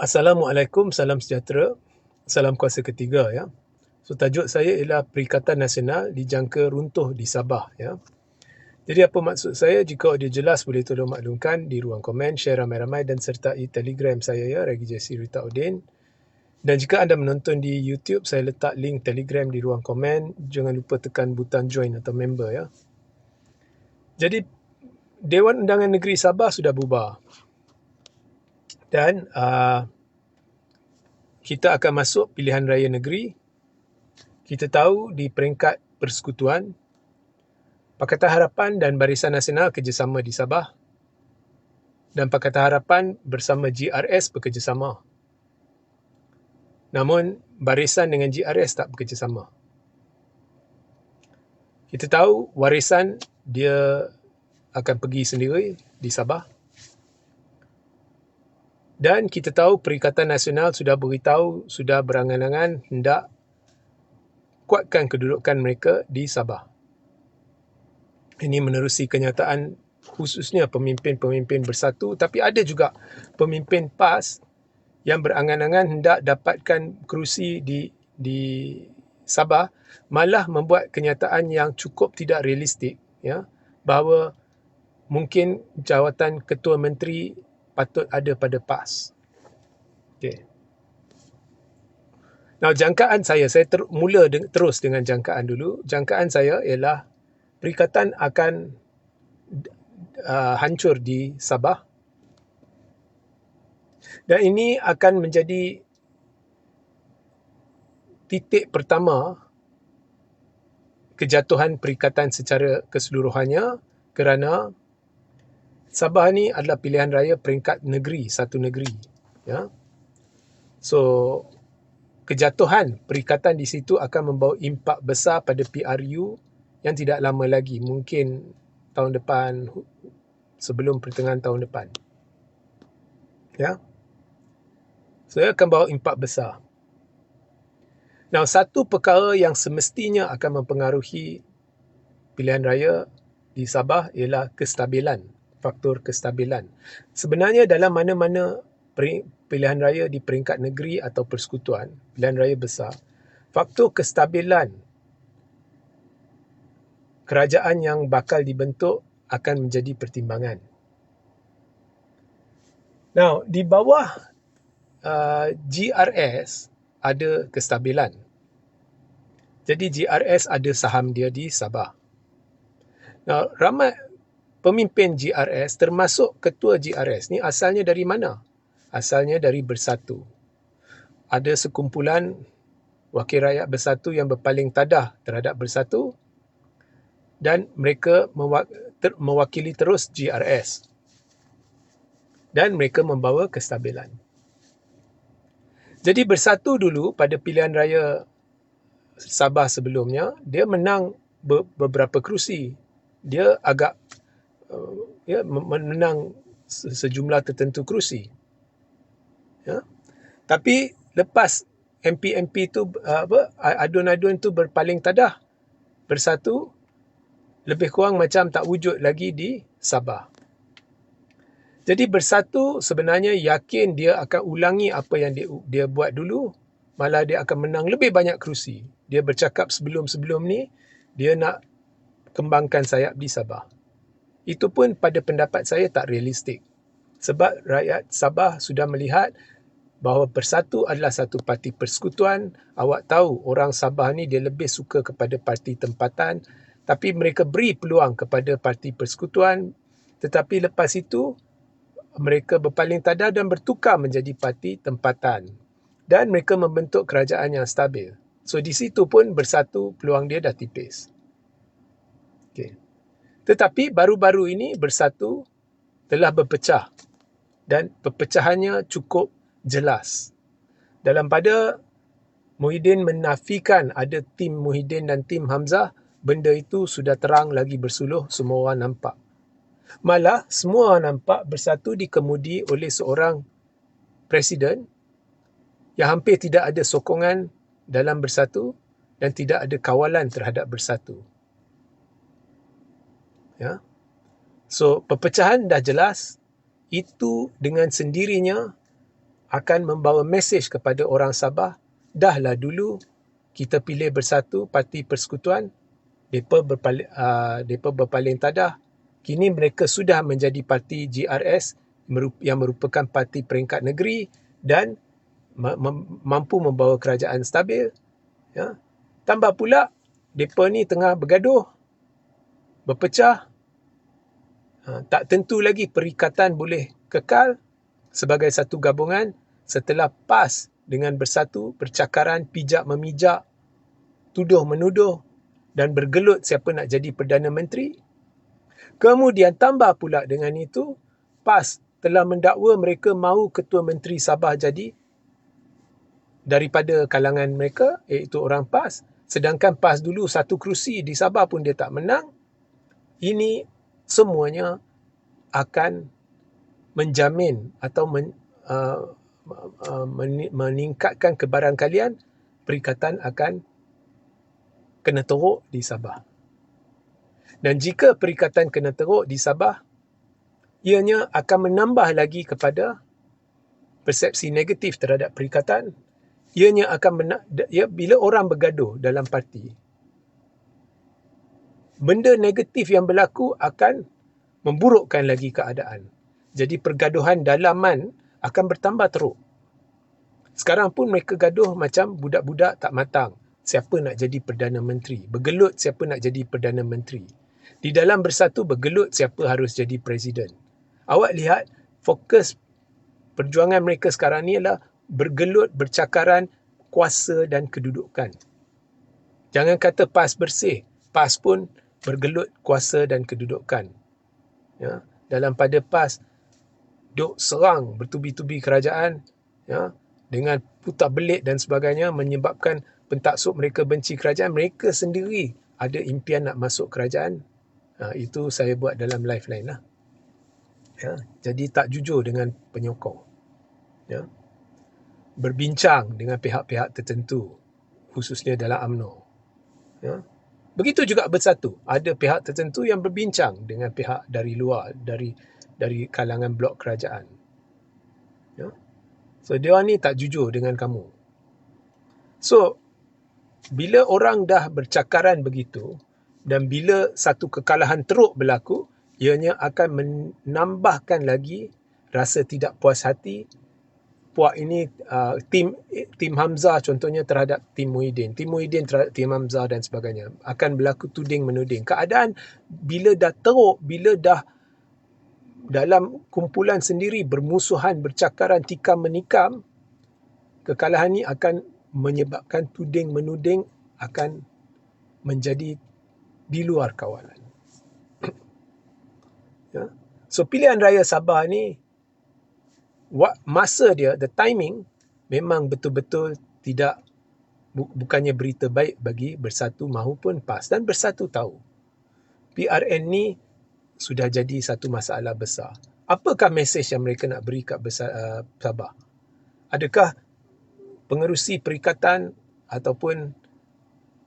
Assalamualaikum, salam sejahtera. Salam kuasa ketiga ya. So tajuk saya ialah Perikatan Nasional dijangka runtuh di Sabah ya. Jadi apa maksud saya? Jika audio jelas boleh tolong maklumkan di ruang komen, share ramai-ramai dan sertai Telegram saya ya, Regi Jesse Rita Udin. Dan jika anda menonton di YouTube, saya letak link Telegram di ruang komen. Jangan lupa tekan butang join atau member ya. Jadi Dewan Undangan Negeri Sabah sudah bubar dan uh, kita akan masuk pilihan raya negeri. Kita tahu di peringkat persekutuan, Pakatan Harapan dan Barisan Nasional kerjasama di Sabah dan Pakatan Harapan bersama GRS bekerjasama. Namun, Barisan dengan GRS tak bekerjasama. Kita tahu warisan dia akan pergi sendiri di Sabah dan kita tahu Perikatan Nasional sudah beritahu, sudah berangan-angan hendak kuatkan kedudukan mereka di Sabah. Ini menerusi kenyataan khususnya pemimpin-pemimpin bersatu tapi ada juga pemimpin PAS yang berangan-angan hendak dapatkan kerusi di di Sabah malah membuat kenyataan yang cukup tidak realistik ya bahawa mungkin jawatan ketua menteri patut ada pada PAS. Okay. Now, jangkaan saya, saya ter, mula de, terus dengan jangkaan dulu. Jangkaan saya ialah perikatan akan uh, hancur di Sabah. Dan ini akan menjadi titik pertama kejatuhan perikatan secara keseluruhannya kerana Sabah ni adalah pilihan raya peringkat negeri, satu negeri. Ya. So, kejatuhan perikatan di situ akan membawa impak besar pada PRU yang tidak lama lagi. Mungkin tahun depan, sebelum pertengahan tahun depan. Ya. So, akan bawa impak besar. Now, satu perkara yang semestinya akan mempengaruhi pilihan raya di Sabah ialah kestabilan faktor kestabilan. Sebenarnya dalam mana-mana pilihan raya di peringkat negeri atau persekutuan, pilihan raya besar, faktor kestabilan kerajaan yang bakal dibentuk akan menjadi pertimbangan. Now, di bawah uh, GRS ada kestabilan. Jadi GRS ada saham dia di Sabah. Now, ramai pemimpin GRS termasuk ketua GRS ni asalnya dari mana? Asalnya dari Bersatu. Ada sekumpulan wakil rakyat Bersatu yang berpaling tadah terhadap Bersatu dan mereka mewakili terus GRS. Dan mereka membawa kestabilan. Jadi Bersatu dulu pada pilihan raya Sabah sebelumnya, dia menang beberapa kerusi. Dia agak ya menang sejumlah tertentu kerusi. Ya. Tapi lepas MP-MP tu apa adun-adun tu berpaling tadah bersatu lebih kurang macam tak wujud lagi di Sabah. Jadi bersatu sebenarnya yakin dia akan ulangi apa yang dia, dia buat dulu malah dia akan menang lebih banyak kerusi. Dia bercakap sebelum-sebelum ni dia nak kembangkan sayap di Sabah. Itu pun pada pendapat saya tak realistik. Sebab rakyat Sabah sudah melihat bahawa Persatu adalah satu parti persekutuan. Awak tahu orang Sabah ni dia lebih suka kepada parti tempatan. Tapi mereka beri peluang kepada parti persekutuan. Tetapi lepas itu, mereka berpaling tada dan bertukar menjadi parti tempatan. Dan mereka membentuk kerajaan yang stabil. So di situ pun bersatu peluang dia dah tipis. Okay. Tetapi baru-baru ini bersatu telah berpecah dan perpecahannya cukup jelas. Dalam pada Muhyiddin menafikan ada tim Muhyiddin dan tim Hamzah, benda itu sudah terang lagi bersuluh, semua orang nampak. Malah semua orang nampak bersatu dikemudi oleh seorang presiden yang hampir tidak ada sokongan dalam bersatu dan tidak ada kawalan terhadap bersatu. Ya. So, perpecahan dah jelas. Itu dengan sendirinya akan membawa mesej kepada orang Sabah, dahlah dulu kita pilih bersatu parti persekutuan, mereka berpaling, uh, mereka berpaling tadah, kini mereka sudah menjadi parti GRS yang merupakan parti peringkat negeri dan mampu membawa kerajaan stabil. Ya. Tambah pula, mereka ni tengah bergaduh, berpecah, tak tentu lagi perikatan boleh kekal sebagai satu gabungan setelah PAS dengan bersatu percakaran pijak memijak, tuduh menuduh dan bergelut siapa nak jadi Perdana Menteri. Kemudian tambah pula dengan itu, PAS telah mendakwa mereka mahu Ketua Menteri Sabah jadi daripada kalangan mereka iaitu orang PAS. Sedangkan PAS dulu satu kerusi di Sabah pun dia tak menang. Ini semuanya akan menjamin atau men, uh, uh, meningkatkan kebaran kalian perikatan akan kena teruk di Sabah. Dan jika perikatan kena teruk di Sabah, ianya akan menambah lagi kepada persepsi negatif terhadap perikatan. Ianya akan mena- ya, bila orang bergaduh dalam parti, benda negatif yang berlaku akan memburukkan lagi keadaan. Jadi pergaduhan dalaman akan bertambah teruk. Sekarang pun mereka gaduh macam budak-budak tak matang. Siapa nak jadi Perdana Menteri? Bergelut siapa nak jadi Perdana Menteri? Di dalam bersatu bergelut siapa harus jadi Presiden. Awak lihat fokus perjuangan mereka sekarang ni adalah bergelut bercakaran kuasa dan kedudukan. Jangan kata PAS bersih. PAS pun bergelut kuasa dan kedudukan. Ya, dalam pada PAS, duk serang bertubi-tubi kerajaan ya, dengan putar belit dan sebagainya menyebabkan pentaksub mereka benci kerajaan. Mereka sendiri ada impian nak masuk kerajaan. Ha, itu saya buat dalam live lain lah. Ya, jadi tak jujur dengan penyokong. Ya. Berbincang dengan pihak-pihak tertentu khususnya dalam UMNO. Ya. Begitu juga bersatu. Ada pihak tertentu yang berbincang dengan pihak dari luar, dari dari kalangan blok kerajaan. Ya. So, dia ni tak jujur dengan kamu. So, bila orang dah bercakaran begitu, dan bila satu kekalahan teruk berlaku, ianya akan menambahkan lagi rasa tidak puas hati puak ini uh, tim tim Hamzah contohnya terhadap tim Muhyiddin. Tim Muhyiddin terhadap tim Hamzah dan sebagainya akan berlaku tuding menuding. Keadaan bila dah teruk bila dah dalam kumpulan sendiri bermusuhan bercakaran tikam menikam kekalahan ini akan menyebabkan tuding menuding akan menjadi di luar kawalan. Ya. So pilihan raya Sabah ni masa dia, the timing memang betul-betul tidak bukannya berita baik bagi bersatu mahupun PAS dan bersatu tahu PRN ni sudah jadi satu masalah besar. Apakah mesej yang mereka nak beri kat besar, uh, Sabah? Adakah pengerusi perikatan ataupun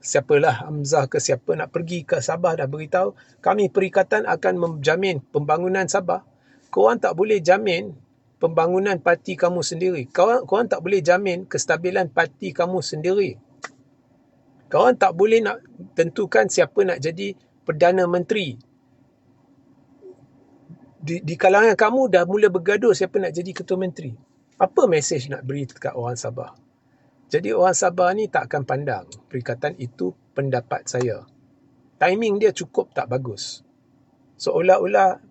siapalah Hamzah ke siapa nak pergi ke Sabah dah beritahu kami perikatan akan menjamin pembangunan Sabah. Korang tak boleh jamin pembangunan parti kamu sendiri. Kau kau tak boleh jamin kestabilan parti kamu sendiri. Kau tak boleh nak tentukan siapa nak jadi Perdana Menteri. Di, di kalangan kamu dah mula bergaduh siapa nak jadi Ketua Menteri. Apa mesej nak beri dekat orang Sabah? Jadi orang Sabah ni tak akan pandang perikatan itu pendapat saya. Timing dia cukup tak bagus. Seolah-olah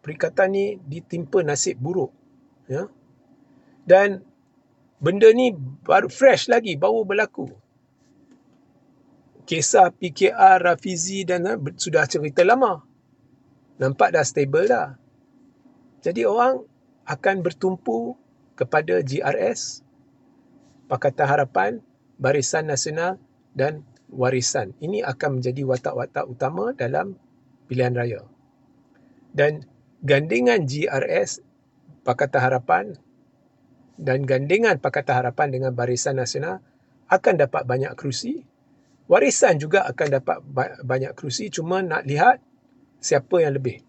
perikatan ni ditimpa nasib buruk ya? Dan benda ni baru fresh lagi baru berlaku. Kisah PKR Rafizi dan uh, sudah cerita lama. Nampak dah stable dah. Jadi orang akan bertumpu kepada GRS Pakatan Harapan Barisan Nasional dan Warisan. Ini akan menjadi watak-watak utama dalam pilihan raya. Dan gandingan GRS Pakatan Harapan dan gandingan Pakatan Harapan dengan Barisan Nasional akan dapat banyak kerusi. Warisan juga akan dapat banyak kerusi cuma nak lihat siapa yang lebih.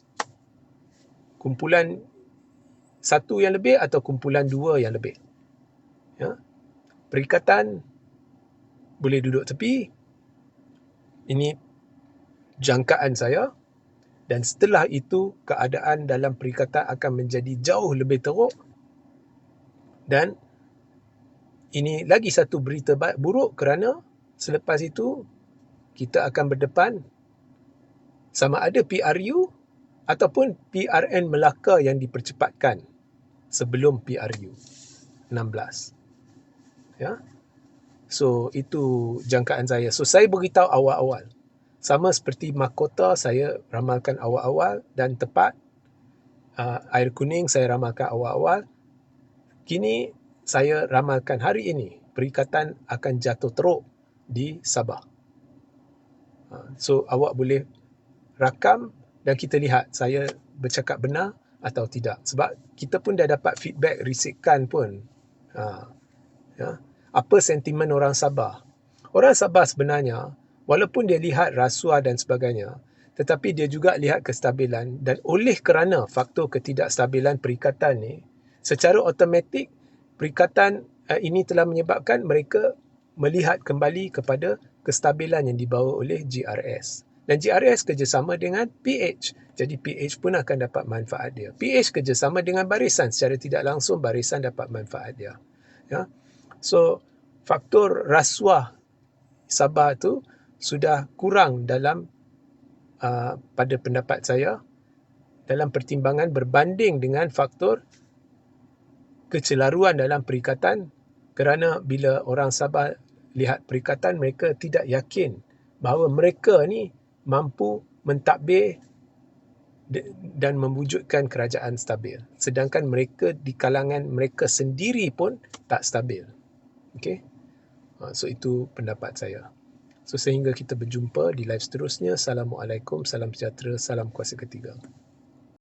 Kumpulan satu yang lebih atau kumpulan dua yang lebih. Ya. Perikatan boleh duduk tepi. Ini jangkaan saya dan setelah itu keadaan dalam perikatan akan menjadi jauh lebih teruk. Dan ini lagi satu berita buruk kerana selepas itu kita akan berdepan sama ada PRU ataupun PRN Melaka yang dipercepatkan sebelum PRU 16 ya? So itu jangkaan saya. So saya beritahu awal-awal sama seperti mahkota saya ramalkan awal-awal dan tepat. Uh, air kuning saya ramalkan awal-awal. Kini saya ramalkan hari ini perikatan akan jatuh teruk di Sabah. Uh, so awak boleh rakam dan kita lihat saya bercakap benar atau tidak. Sebab kita pun dah dapat feedback risikan pun. Uh, ya. Apa sentimen orang Sabah? Orang Sabah sebenarnya walaupun dia lihat rasuah dan sebagainya tetapi dia juga lihat kestabilan dan oleh kerana faktor ketidakstabilan perikatan ni secara automatik perikatan uh, ini telah menyebabkan mereka melihat kembali kepada kestabilan yang dibawa oleh GRS dan GRS kerjasama dengan PH jadi PH pun akan dapat manfaat dia. PH kerjasama dengan barisan. Secara tidak langsung barisan dapat manfaat dia. Ya. So faktor rasuah Sabah tu sudah kurang dalam uh, pada pendapat saya dalam pertimbangan berbanding dengan faktor kecelaruan dalam perikatan. Kerana bila orang Sabah lihat perikatan mereka tidak yakin bahawa mereka ni mampu mentadbir dan mewujudkan kerajaan stabil. Sedangkan mereka di kalangan mereka sendiri pun tak stabil. Okey? Uh, so itu pendapat saya So sehingga kita berjumpa di live seterusnya. Assalamualaikum, salam sejahtera, salam kuasa ketiga.